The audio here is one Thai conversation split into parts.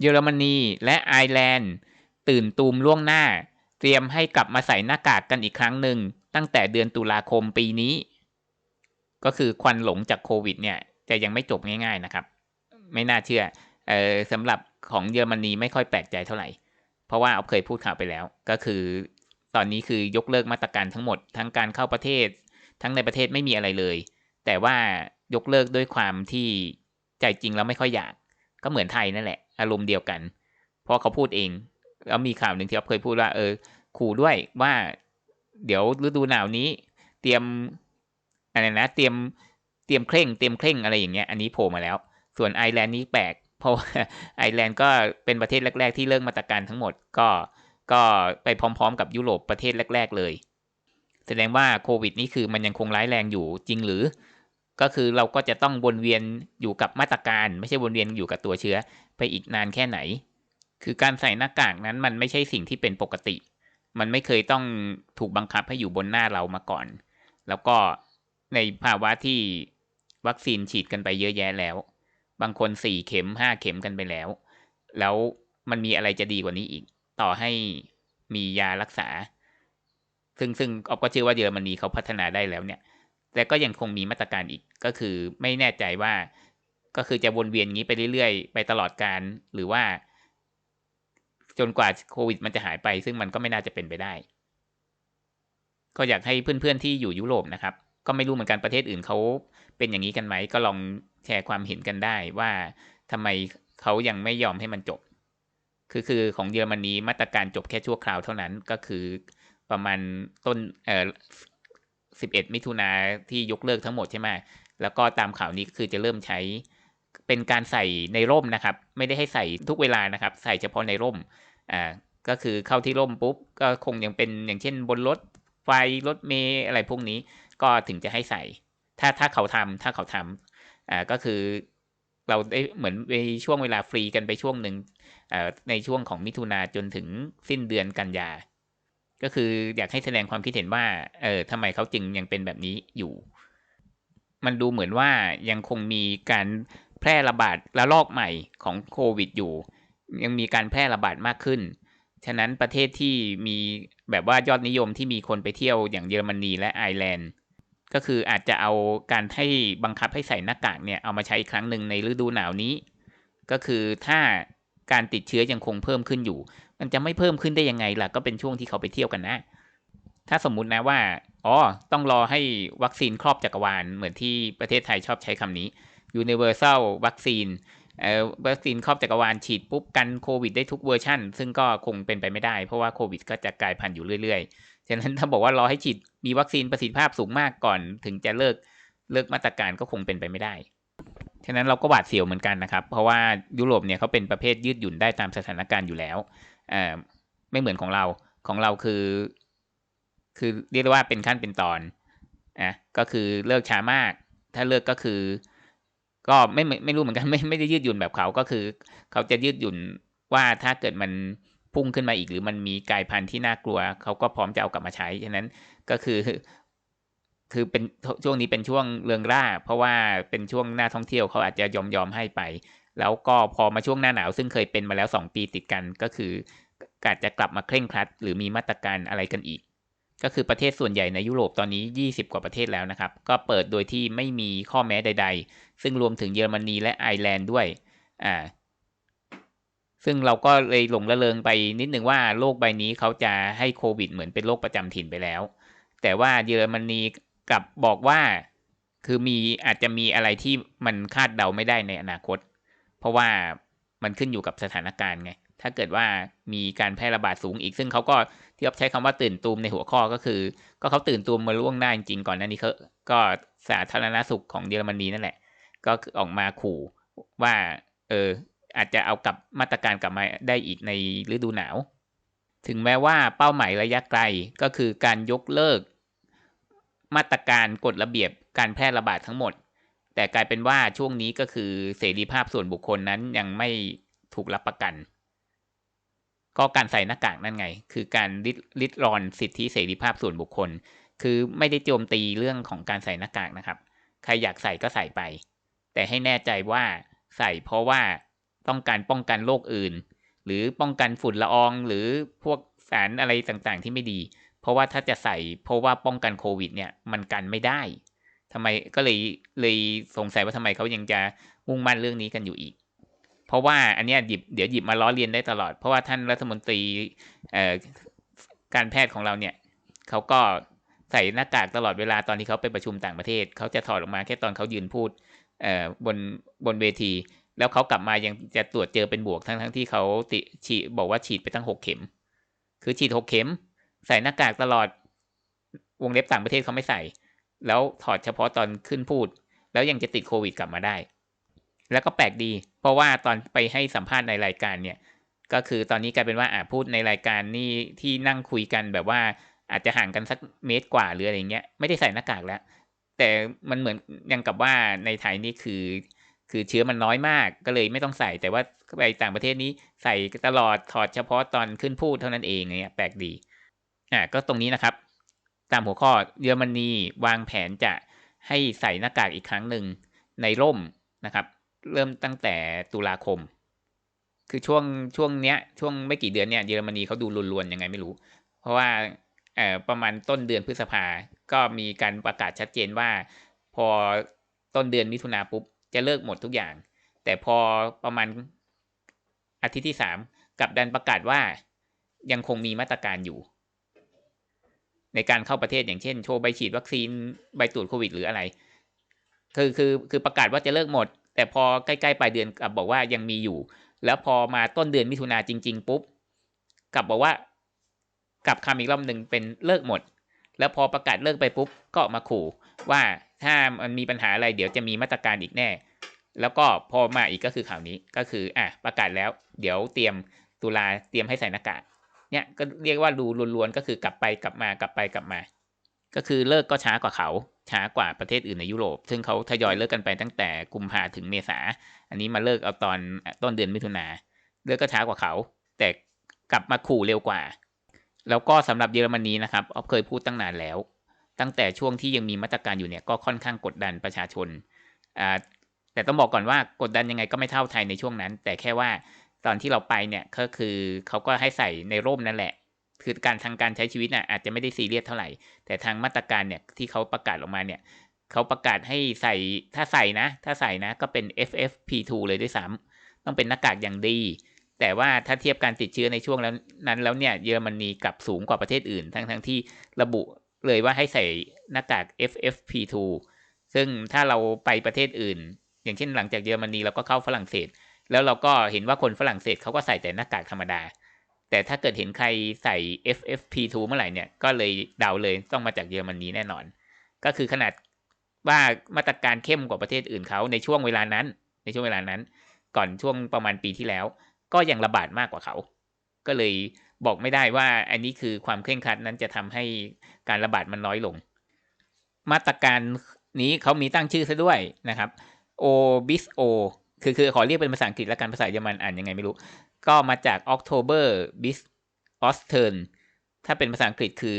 เยอรมนีและไอร์แลนด์ ตื่นตูมล่วงหน้า เตรียมให้กลับมาใส่หน้ากากกันอีกครั้งหนึ่ง ตั้งแต่เดือนตุลาคมปีนี้ ก็คือควันหลงจากโควิดเนี่ยจะยังไม่จบง่าย ๆนะครับ ไม่น่าเชื่อเออสำหรับของเยอรมนีไม่ค่อยแปลกใจเท่าไหร่ เพราะว่าเอาเคยพูดข่าวไปแล้ว ก็คือ ตอนนี้คือยกเลิกมาตรการทั้งหมด ทั้งการเข้าประเทศ ทั้งในประเทศไม่มีอะไรเลย แต่ว่ายกเลิกด้วยความที่ใจจริงแล้วไม่ค่อยอยาก ก็เหมือนไทยนั่นแหละ อารมณ์เดียวกัน เพราะเขาพูดเอง แล้วมีข่าวหนึ่งที่เขาเคยพูดว่า เออ ขู่ด้วยว่า เดี๋ยวฤดูหนาวนี้ เตรียมอะไรนะ เตรียมเตรียมเคร่ง เตรียมเคร่งอะไรอย่างเงี้ย อันนี้โผล่มาแล้ว ส่วนไอร์แลนด์นี้แปลก เพราะว่าไอร์แลนด์ก็เป็นประเทศแรก ๆ ที่เลิกมาตรการทั้งหมด ก็ก็ไปพร้อม ๆ กับยุโรปประเทศแรก ๆ เลย แสดงว่าโควิดนี่คือมันยังคงร้ายแรงอยู่จริงหรือ ก็คือเราก็จะต้องวนเวียนอยู่กับมาตรการ ไม่ใช่วนเวียนอยู่กับตัวเชื้อไปอีกนานแค่ไหน คือการใส่หน้ากากนั้นมันไม่ใช่สิ่งที่เป็นปกติ มันไม่เคยต้องถูกบังคับให้อยู่บนหน้าเรามาก่อน แล้วก็ในภาวะที่วัคซีนฉีดกันไปเยอะแยะแล้ว บางคนสี่เข็มห้าเข็มกันไปแล้ว แล้วมันมีอะไรจะดีกว่านี้อีก ต่อให้มียารักษา ซึ่งซึ่งออฟก็เชื่อว่าเยอรมนีเขาพัฒนาได้แล้วเนี่ย แต่ก็ยังคงมีมาตรการอีกก็คือไม่แน่ใจว่าก็คือจะวนเวียนงี้ไปเรื่อยๆ ไปตลอดการหรือว่า จนกว่าโควิดมันจะหายไป ซึ่งมันก็ไม่น่าจะเป็นไปได้ ก็อยากให้เพื่อนๆที่อยู่ยุโรปนะครับ ก็ไม่รู้เหมือนกันประเทศอื่นเขาเป็นอย่างนี้กันไหม ก็ลองแชร์ความเห็นกันได้ว่าทำไมเขายังไม่ยอมให้มันจบ คือคือของเยอรมนีมาตรการจบแค่ชั่วคราวเท่านั้นก็คือประมาณต้นเอ่อ สิบเอ็ดมิถุนาที่ยกเลิกทั้งหมดใช่ไหมแล้วก็ตามข่าวนี้คือจะเริ่มใช้เป็นการใส่ในร่มนะครับ ไม่ได้ให้ใส่ทุกเวลานะครับ ใส่เฉพาะในร่มอ่าก็คือเข้าที่ร่มปุ๊บก็คงยังเป็นอย่างเช่นบนรถไฟรถเมล์อะไรพวกนี้ ก็ถึงจะให้ใส่ ถ้าถ้าเขาทำถ้าเขาทำอ่าก็คือเราได้เหมือนในช่วงเวลาฟรีกันไปช่วงหนึ่งอ่าในช่วงของมิถุนาจนถึงสิ้นเดือนกันยา ก็คืออยากให้แสดงความคิดเห็นว่า เออทำไมเขาจึงยังเป็นแบบนี้อยู่ มันดูเหมือนว่ายังคงมีการแพร่ระบาดระลอกใหม่ของโควิดอยู่ ยังมีการแพร่ระบาดมากขึ้น ฉะนั้นประเทศที่มีแบบว่ายอดนิยมที่มีคนไปเที่ยวอย่างเยอรมนีและไอร์แลนด์ ก็คืออาจจะเอาการให้บังคับให้ใส่หน้ากากเนี่ยเอามาใช้อีกครั้งหนึ่งในฤดูหนาวนี้ ก็คือถ้าการติดเชื้อยังคงเพิ่มขึ้นอยู่ มันจะไม่เพิ่มขึ้นได้ยังไงล่ะ ก็เป็นช่วงที่เขาไปเที่ยวกันนะ ถ้าสมมุตินะว่า อ๋อ ต้องรอให้วัคซีนครอบจักรวาล เหมือนที่ประเทศไทยชอบใช้คำนี้ universal วัคซีนเอ่อวัคซีนครอบจักรวาลฉีดปุ๊บกันโควิดได้ทุกเวอร์ชันซึ่งก็คงเป็นไปไม่ได้ เพราะว่าโควิดก็จะกลายพันธุ์อยู่เรื่อยๆ ฉะนั้นถ้าบอกว่ารอให้ฉีดมีวัคซีนประสิทธิภาพสูงมากก่อน ถึงจะเลิกเลิกมาตรการก็คงเป็นไปไม่ได้ ฉะนั้นเราก็หวาดเสียวเหมือนกันนะครับ เพราะว่ายุโรปเนี่ยเขาเป็นประเภทยืดหยุ่นได้ตามสถานการณ์อยู่แล้ว อ่าไม่เหมือนของเราของเราคือ คือเรียกได้ว่าเป็นขั้นเป็นตอนอะก็คือเลิกช้ามาก ถ้าเลิกก็คือ ก็ไม่ไม่รู้เหมือนกันไม่ไม่ได้ยืดหยุ่นแบบเขาก็คือ เขาจะยืดหยุ่นว่าถ้าเกิดมันพุ่งขึ้นมาอีก หรือมันมีกลายพันธุ์ที่น่ากลัว เขาก็พร้อมจะเอากลับมาใช้ฉะนั้นก็คือ คือเป็นช่วงนี้เป็นช่วงเรืองร่า เพราะว่าเป็นช่วงหน้าท่องเที่ยวเขาอาจจะยอมยอมให้ไป แล้วก็พอมาช่วงหน้าหนาว ซึ่งเคยเป็นมาแล้วสองปีติดกันก็คืออาจจะกลับมาเคร่งครัด หรือมีมาตรการอะไรกันอีก ก็คือประเทศส่วนใหญ่ในยุโรปตอนนี้ 20 กว่าประเทศแล้วนะครับ ก็เปิดโดยที่ไม่มีข้อแม้ใด ๆ ซึ่งรวมถึงเยอรมนีและไอร์แลนด์ด้วยอ่าซึ่งเราก็เลยหลงละเลงไปนิดนึงว่าโลกใบนี้เขาจะให้โควิดเหมือนเป็นโรคประจำถิ่นไปแล้ว แต่ว่าเยอรมนีกลับบอกว่าคือมีอาจจะมีอะไรที่มันคาดเดาไม่ได้ในอนาคต เพราะว่ามันขึ้นอยู่กับสถานการณ์ไง ถ้าเกิดว่ามีการแพร่ระบาดสูงอีก ซึ่งเขาก็ที่ใช้คำว่าตื่นตูมในหัวข้อก็คือ ก็เขาตื่นตูมมาล่วงหน้าจริงๆก่อนหน้านี้เขาก็สาธารณสุขของเยอรมนีนั่นแหละ ก็ออกมาขู่ว่าเอออาจจะเอากลับมาตรการกลับมาได้อีกในฤดูหนาว ถึงแม้ว่าเป้าหมายระยะไกลก็คือการยกเลิก มาตรการกฎระเบียบการแพร่ระบาดทั้งหมด แต่กลายเป็นว่าช่วงนี้ก็คือเสรีภาพส่วนบุคคลนั้นยังไม่ถูกรับประกัน ก็การใส่หน้ากากนั่นไง คือการริดริดรอนสิทธิเสรีภาพส่วนบุคคล คือไม่ได้โจมตีเรื่องของการใส่หน้ากากนะครับ ใครอยากใส่ก็ใส่ไป แต่ให้แน่ใจว่าใส่เพราะว่าต้องการป้องกันโรคอื่น หรือป้องกันฝุ่นละอองหรือพวกสารอะไรต่างๆ ที่ไม่ดี เพราะว่าถ้าจะใส่เพราะว่าป้องกันโควิดเนี่ยมันกันไม่ได้ ทำไมก็เลยเลยสงสัยว่าทำไมเขายังจะมุ่งมั่นเรื่องนี้กันอยู่อีก เพราะว่าอันนี้หยิบเดี๋ยวหยิบมาล้อเลียนได้ตลอด เพราะว่าท่านรัฐมนตรีการแพทย์ของเราเนี่ยเขาก็ใส่หน้ากากตลอดเวลาตอนที่เขาไปประชุมต่างประเทศ เขาจะถอดออกมาแค่ตอนเขายืนพูดบนบนเวที แล้วเขากลับมายังจะตรวจเจอเป็นบวกทั้งทั้งที่เขาติฉีดบอกว่าฉีดไปตั้งหกเข็ม คือฉีดหกเข็ม ใส่หน้ากากตลอดวงเล็บต่างประเทศเขาไม่ใส่ แล้วถอดเฉพาะตอนขึ้นพูด แล้วยังจะติดโควิดกลับมาได้ แล้วก็แปลกดี เพราะว่าตอนไปให้สัมภาษณ์ในรายการเนี่ย ก็คือตอนนี้กลายเป็นว่าอ่าพูดในรายการนี่ที่นั่งคุยกันแบบว่าอาจจะห่างกันสักเมตรกว่าหรืออะไรเงี้ย ไม่ได้ใส่หน้ากากแล้ว แต่มันเหมือนยังกับว่าในไทยนี่คือ คือเชื้อมันน้อยมากก็เลยไม่ต้องใส่ แต่ว่าไปต่างประเทศนี้ใส่ตลอดถอดเฉพาะตอนขึ้นพูดเท่านั้นเองเงี้ยแปลกดีอ่าก็ตรงนี้นะครับ ตามหัวข้อเยอรมนีวางแผนจะให้ใส่หน้ากากอีกครั้งหนึ่งในร่มนะครับ เริ่มตั้งแต่ตุลาคม คือช่วงช่วงเนี้ยช่วงไม่กี่เดือนเนี่ยเยอรมนีเขาดูลวนๆยังไงไม่รู้ เพราะว่าเอ่อประมาณต้นเดือนพฤษภา ก็มีการประกาศชัดเจนว่า พอต้นเดือนมิถุนาปุ๊บ จะเลิกหมดทุกอย่าง แต่พอประมาณอาทิตย์ที่สามกับดันประกาศว่ายังคงมีมาตรการอยู่ ในการเข้าประเทศอย่างเช่น โชว์ใบฉีดวัคซีนใบตรวจโควิดหรืออะไร คือคือคือประกาศว่าจะเลิกหมด แต่พอใกล้ๆปลายเดือนกลับบอกว่ายังมีอยู่ แล้วพอมาต้นเดือนมิถุนาจริง ๆ ปุ๊บกลับบอกว่ากลับคำอีกรอบหนึ่งเป็นเลิกหมด แล้วพอประกาศเลิกไปปุ๊บก็มาขู่ว่าถ้ามันมีปัญหาอะไรเดี๋ยวจะมีมาตรการอีกแน่ แล้วก็พอมาอีกก็คือข่าวนี้ก็คืออะประกาศแล้ว เดี๋ยวเตรียมตุลาเตรียมให้ใส่หน้ากาก เนี่ยก็เรียกว่าดูล้วนๆก็คือกลับไปกลับมากลับไปกลับมา ก็คือเลิกก็ช้ากว่าเขาช้ากว่าประเทศอื่นในยุโรป ซึ่งเขาทยอยเลิกกันไปตั้งแต่กุมภาถึงเมษา อันนี้มาเลิกเอาตอนต้นเดือนมิถุนาเลิกก็ช้ากว่าเขา แต่กลับมาขู่เร็วกว่า แล้วก็สำหรับเยอรมนีนะครับออฟเคยพูดตั้งนานแล้ว ตั้งแต่ช่วงที่ยังมีมาตรการอยู่เนี่ยก็ค่อนข้างกดดันประชาชนอ่าแต่ต้องบอกก่อนว่ากดดันยังไงก็ไม่เท่าไทยในช่วงนั้น แต่แค่ว่า ตอนที่เราไปเนี่ยก็คือเขาก็ให้ใส่ในร่มนั่นแหละ คือการทางการใช้ชีวิตน่ะอาจจะไม่ได้ซีเรียสเท่าไหร่ แต่ทางมาตรการเนี่ยที่เขาประกาศออกมาเนี่ยเขาประกาศให้ใส่ถ้าใส่นะ ถ้าใส่นะก็เป็น FFP2 เลยด้วยซ้ำต้องเป็นหน้ากากอย่างดี แต่ว่าถ้าเทียบการติดเชื้อในช่วงนั้นแล้วเนี่ยเยอรมนีกลับสูงกว่าประเทศอื่น ทั้งทั้งที่ระบุเลยว่าให้ใส่หน้ากาก FFP2 ซึ่งถ้าเราไปประเทศอื่น อย่างเช่นหลังจากเยอรมนีเราก็เข้าฝรั่งเศส แล้วเราก็เห็นว่าคนฝรั่งเศสเขาก็ใส่แต่หน้ากากธรรมดา แต่ถ้าเกิดเห็นใครใส่ FFP2 เมื่อไหร่เนี่ย ก็เลยเดาเลยต้องมาจากเยอรมนนีแน่นอน ก็คือขนาดว่ามาตรการเข้มกว่าประเทศอื่นเขาในช่วงเวลานั้น ในช่วงเวลานั้น ก่อนช่วงประมาณปีที่แล้ว ก็ยังระบาดมากกว่าเขา ก็เลยบอกไม่ได้ว่าอันนี้คือความเคร่งครัดนั้นจะทำให้การระบาดมันน้อยลง มาตรการนี้เขามีตั้งชื่อซะด้วยนะครับ o b i s o คือคือขอเรียกเป็นภาษาอังกฤษและกันภาษาเยอรมันอ่านยังไงไม่รู้ ก็มาจาก October bis Ostern ถ้าเป็นภาษาอังกฤษคือ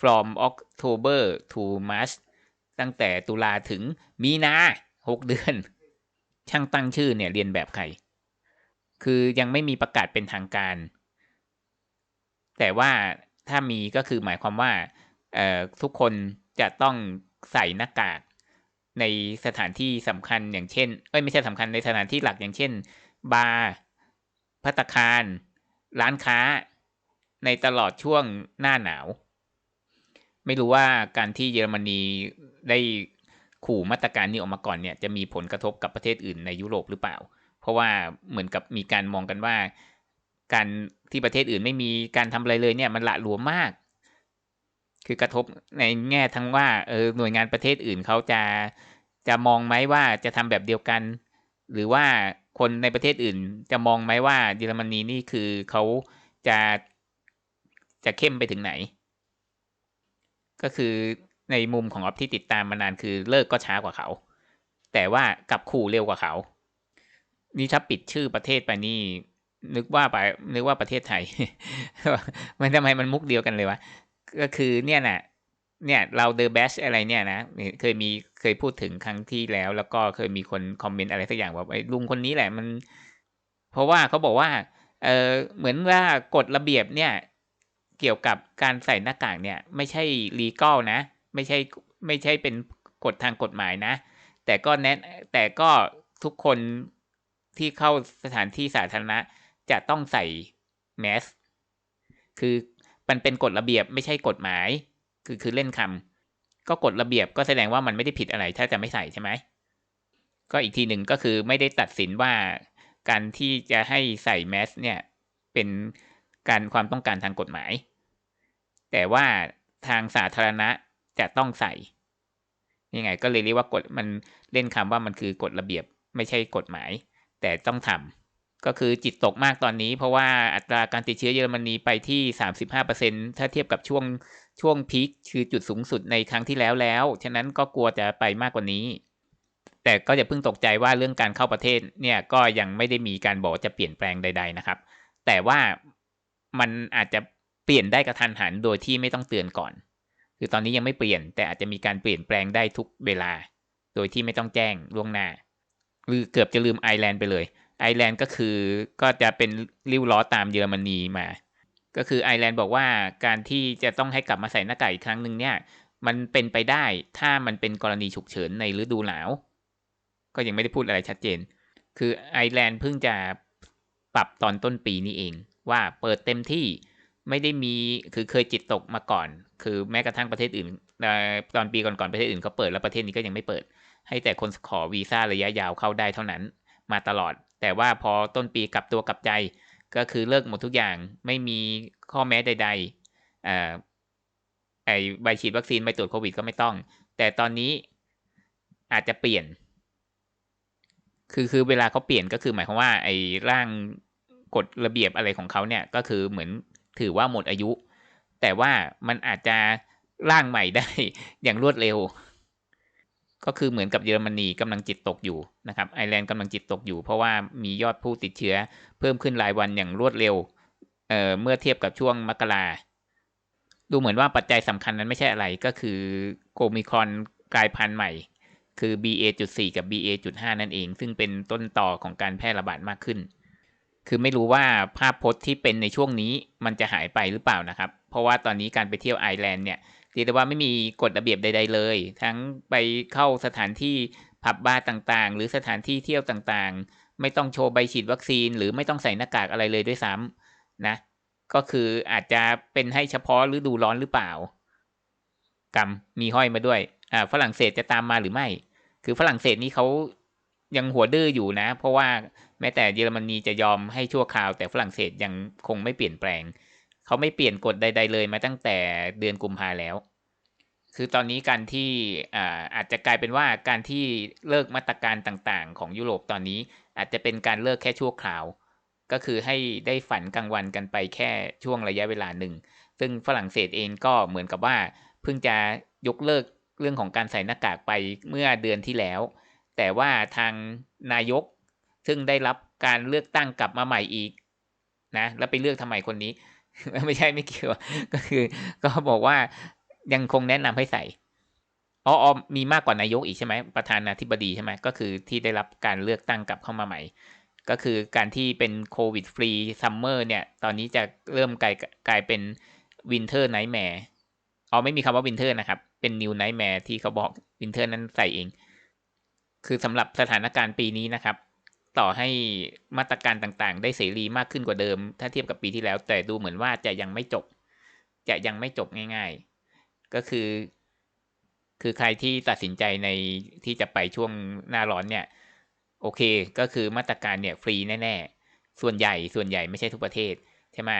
from October to March ตั้งแต่ตุลาถึงมีนาหกเดือน ช่างตั้งชื่อเนี่ยเรียนแบบใคร คือยังไม่มีประกาศเป็นทางการ แต่ว่าถ้ามีก็คือหมายความว่าทุกคนจะต้องใส่หน้ากาก ในสถานที่สำคัญอย่างเช่น เอ้ยไม่ใช่สำคัญในสถานที่หลักอย่างเช่น บาร์พัตคาร ร้านค้า ในตลอดช่วงหน้าหนาว ไม่รู้ว่าการที่เยอรมนีได้ขู่มาตรการนี้ออกมาก่อนเนี่ยจะมีผลกระทบกับประเทศอื่นในยุโรปหรือเปล่า เพราะว่าเหมือนกับมีการมองกันว่า การที่ประเทศอื่นไม่มีการทำอะไรเลยเนี่ยมันละหลวมมาก คือกระทบในแง่ทั้งว่าเออหน่วยงานประเทศอื่นเขาจะจะมองไหมว่าจะทำแบบเดียวกัน หรือว่าคนในประเทศอื่น จะมองไหมว่าเยอรมนีนี่คือเขาจะจะเข้มไปถึงไหน ก็คือในมุมของออฟที่ติดตามมานานคือเลิกก็ช้ากว่าเขา แต่ว่ากับขู่เร็วกว่าเขา นี่ถ้าปิดชื่อประเทศไปนี่นึกว่าไปนึกว่าประเทศไทย มันทำไมมันมุกเดียวกันเลยวะ ก็คือเนี่ยนะเนี่ยเราเดอะแบชอะไรเนี่ยนะเคยมีเคยพูดถึงครั้งที่แล้ว แล้วก็เคยมีคนคอมเมนต์อะไรสักอย่างว่าไอ้ลุงคนนี้แหละมัน เพราะว่าเขาบอกว่า เออเหมือนว่ากฎระเบียบเนี่ย เกี่ยวกับการใส่หน้ากากเนี่ย ไม่ใช่ลีก a ลนะ ไม่ใช่ไม่ใช่เป็นกฎทางกฎหมายนะ แต่ก็แนะแต่ก็ทุกคนที่เข้าสถานที่สาธารณะจะต้องใส่แมสคือ มันเป็นกฎระเบียบไม่ใช่กฎหมาย คือคือเล่นคำก็กฎระเบียบก็แสดงว่ามันไม่ได้ผิดอะไรถ้าจะไม่ใส่ใช่ไหมก็อีกทีหนึ่งก็คือไม่ได้ตัดสินว่าการที่จะให้ใส่แมสเนี่ยเป็นการความต้องการทางกฎหมาย แต่ว่าทางสาธารณะจะต้องใส่ยังไงก็เลยเรียกว่ากฎมันเล่นคำว่ามันคือกฎระเบียบไม่ใช่กฎหมาย แต่ต้องทำ ก็คือจิตตกมากตอนนี้ เพราะว่าอัตราการติดเชื้อเยอรมนีไปที่สามสิบห้าเปอร์เซ็นถ้าเทียบกับช่วงช่วงพีคคือจุดสูงสุดในครั้งที่แล้วแล้ว ฉะนั้นก็กลัวจะไปมากกว่านี้ แต่ก็อย่าเพิ่งตกใจว่าเรื่องการเข้าประเทศเนี่ยก็ยังไม่ได้มีการบอกจะเปลี่ยนแปลงใด ๆนะครับ แต่ว่ามันอาจจะเปลี่ยนได้กระทันหันโดยที่ไม่ต้องเตือนก่อน คือตอนนี้ยังไม่เปลี่ยน แต่อาจจะมีการเปลี่ยนแปลงได้ทุกเวลา โดยที่ไม่ต้องแจ้งล่วงหน้า หรือเกือบจะลืมไอร์แลนด์ไปเลย ไอร์แลนด์ก็คือก็จะเป็นริ้วล้อตามเยอรมนีมา ก็คือไอร์แลนด์บอกว่าการที่จะต้องให้กลับมาใส่หน้ากากอีกครั้งหนึ่งเนี่ย มันเป็นไปได้ถ้ามันเป็นกรณีฉุกเฉินในฤดูหนาว ก็ยังไม่ได้พูดอะไรชัดเจน คือไอร์แลนด์เพิ่งจะปรับตอนต้นปีนี้เอง ว่าเปิดเต็มที่ไม่ได้มีคือเคยจิตตกมาก่อน คือแม้กระทั่งประเทศอื่นตอนปีก่อนๆประเทศอื่นเขาเปิดแล้วประเทศนี้ก็ยังไม่เปิด ให้แต่คนขอวีซ่าระยะยาวเข้าได้เท่านั้น มาตลอด แต่ว่าพอต้นปีกลับตัวกลับใจ ก็คือเลิกหมดทุกอย่างไม่มีข้อแม้ใดๆไอใบฉีดวัคซีนใบตรวจโควิดก็ไม่ต้อง แต่ตอนนี้อาจจะเปลี่ยน คือคือเวลาเขาเปลี่ยนก็คือหมายความว่าไอ้ร่างกฎระเบียบอะไรของเขาเนี่ยก็คือเหมือนถือว่าหมดอายุ แต่ว่ามันอาจจะร่างใหม่ได้อย่างรวดเร็ว ก็คือเหมือนกับเยอรมนีกำลังจิตตกอยู่นะครับไอร์แลนด์กำลังจิตตกอยู่ เพราะว่ามียอดผู้ติดเชื้อเพิ่มขึ้นรายวันอย่างรวดเร็วเเมื่อเทียบกับช่วงมกราดูเหมือนว่าปัจจัยสำคัญนั้นไม่ใช่อะไรก็คือโกมิครอนกลายพันธุ์ใหม่ คือ BA.4 กับ BA.5 นั่นเอง ซึ่งเป็นต้นต่อของการแพร่ระบาดมากขึ้น คือไม่รู้ว่าภาพพจน์ที่เป็นในช่วงนี้มันจะหายไปหรือเปล่านะครับ เพราะว่าตอนนี้การไปเที่ยวไอร์แลนด์เนี่ย เรียกได้ว่าไม่มีกฎระเบียบใด ๆ เลย ทั้งไปเข้าสถานที่ผับบาร์ต่างๆ หรือสถานที่เที่ยวต่างๆ ไม่ต้องโชว์ใบฉีดวัคซีน หรือไม่ต้องใส่หน้ากากอะไรเลยด้วยซ้ำนะ ก็คืออาจจะเป็นให้เฉพาะฤดูร้อนหรือเปล่ากรรมมีห้อยมาด้วยอ่าฝรั่งเศสจะตามมาหรือไม่ คือฝรั่งเศสนี่เขายังหัวดื้ออยู่นะ เพราะว่าแม้แต่เยอรมนีจะยอมให้ชั่วคราว แต่ฝรั่งเศสยังคงไม่เปลี่ยนแปลง เขาไม่เปลี่ยนกฎใด ๆ เลยมาตั้งแต่เดือนกุมภาแล้ว คือตอนนี้การที่อาอาจจะกลายเป็นว่าการที่เลิกมาตรการต่างๆ ของยุโรปตอนนี้ อาจจะเป็นการเลิกแค่ชั่วคราว ก็คือให้ได้ฝันกลางวันกันไปแค่ช่วงระยะเวลาหนึ่ง ซึ่งฝรั่งเศสเองก็เหมือนกับว่า เพิ่งจะยกเลิกเรื่องของการใส่หน้ากากไปเมื่อเดือนที่แล้ว แต่ว่าทางนายก ซึ่งได้รับการเลือกตั้งกลับมาใหม่อีกนะแล้วไปเลือกทำไมคนนี้ ไม่ใช่ไม่เกี่ยว ก็คือ ก็บอกว่ายังคงแนะนำให้ใส่อ๋อมีมากกว่านายกอีกใช่ไหมประธานาธิบดีใช่ไหมก็คือที่ได้รับการเลือกตั้งกลับเข้ามาใหม่ ก็คือการที่เป็นโควิดฟรีซัมเมอร์เนี่ย ตอนนี้จะเริ่มกลายกลายเป็นวินเทอร์ไนท์แมร์อ๋อไม่มีคำว่าวินเทอร์นะครับ เป็นนิวไนท์แมร์ที่เขาบอกวินเทอร์นั้นใส่เอง คือสำหรับสถานการณ์ปีนี้นะครับ ต่อให้มาตรการต่างๆ ได้เสรีมากขึ้นกว่าเดิม ถ้าเทียบกับปีที่แล้ว แต่ดูเหมือนว่าจะยังไม่จบ จะยังไม่จบง่ายๆ ก็คือ คือใครที่ตัดสินใจในที่จะไปช่วงหน้าร้อนเนี่ย โอเคก็คือมาตรการเนี่ยฟรีแน่ๆ ส่วนใหญ่ส่วนใหญ่ไม่ใช่ทุกประเทศใช่ไหม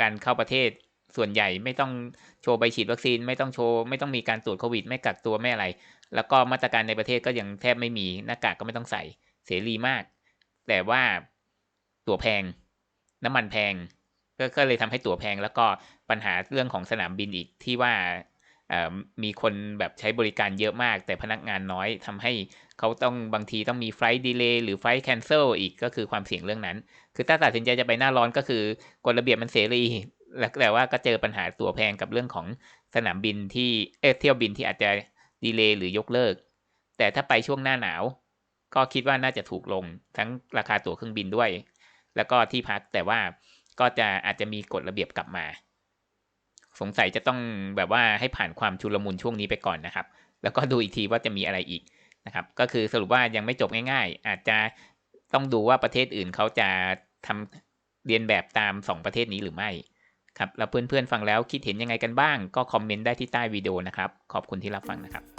การเข้าประเทศส่วนใหญ่ไม่ต้องโชว์ใบฉีดวัคซีนไม่ต้องโชว์ไม่ต้องมีการตรวจโควิด ไม่กักตัวไม่อะไร แล้วก็มาตรการในประเทศก็ยังแทบไม่มีหน้ากากก็ไม่ต้องใส่ เสรีมาก แต่ว่าตั๋วแพง น้ำมันแพง ก็เลยทำให้ตั๋วแพง แล้วก็ปัญหาเรื่องของสนามบินอีกที่ว่ามีคนแบบใช้บริการเยอะมาก แต่พนักงานน้อยทำให้เขาต้องบางทีต้องมีไฟล์ดีเลย์หรือไฟล์แคนเซิลอีกก็คือความเสี่ยงเรื่องนั้น คือถ้าตัดสินใจจะไปหน้าร้อนก็คือกฎระเบียบมันเสรีแต่ว่าก็เจอปัญหาตั๋วแพงกับเรื่องของสนามบินที่เอเที่ยวบินที่อาจจะดีเลย์หรือยกเลิก แต่ถ้าไปช่วงหน้าหนาว ก็คิดว่าน่าจะถูกลงทั้งราคาตั๋วเครื่องบินด้วย แล้วก็ที่พักแต่ว่าก็จะอาจจะมีกฎระเบียบกลับมา สงสัยจะต้องแบบว่าให้ผ่านความชุลมุนช่วงนี้ไปก่อนนะครับ แล้วก็ดูอีกทีว่าจะมีอะไรอีกนะครับ ก็คือสรุปว่ายังไม่จบง่าย ๆ อาจจะต้องดูว่าประเทศอื่นเขาจะทำเรียนแบบตามสองประเทศนี้หรือไม่ครับแล้วเพื่อนๆฟังแล้วคิดเห็นยังไงกันบ้าง ก็คอมเมนต์ได้ที่ใต้วิดีโอนะครับ ขอบคุณที่รับฟังนะครับ